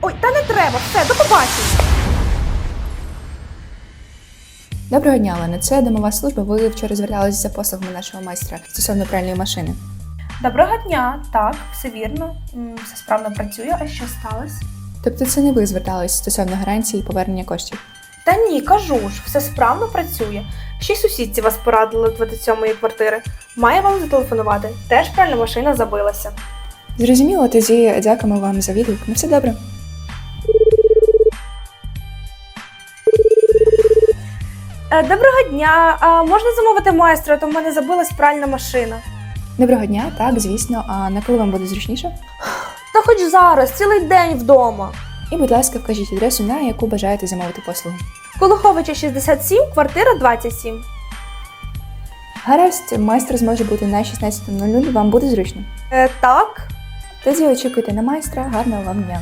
Ой, та не треба, все, до побачення. Доброго дня, Олена. Це домова служба. Ви вчора зверталися за послугами нашого майстра стосовно пральної машини. Доброго дня, так, все вірно. М, Все справно працює, а що сталося? Тобто це не ви звертались стосовно гарантії і повернення коштів. Та ні, кажу ж, все справно працює. Ще й сусідці вас порадили від 27-ї квартири. Має вам зателефонувати. Теж пральна машина забилася. Зрозуміло, тоді дякуємо вам за відгук. Ну все добре. Доброго дня. А можна замовити майстра, то в мене забилась пральна машина. Доброго дня, так, звісно. А на коли вам буде зручніше? Та хоч зараз, цілий день вдома. І, будь ласка, вкажіть адресу, на яку бажаєте замовити послугу. Колуховича 67, квартира 27. Гаразд, майстер зможе бути на 16.00, вам буде зручно. Е, так. Тоді очікуйте на майстра, гарного вам дня.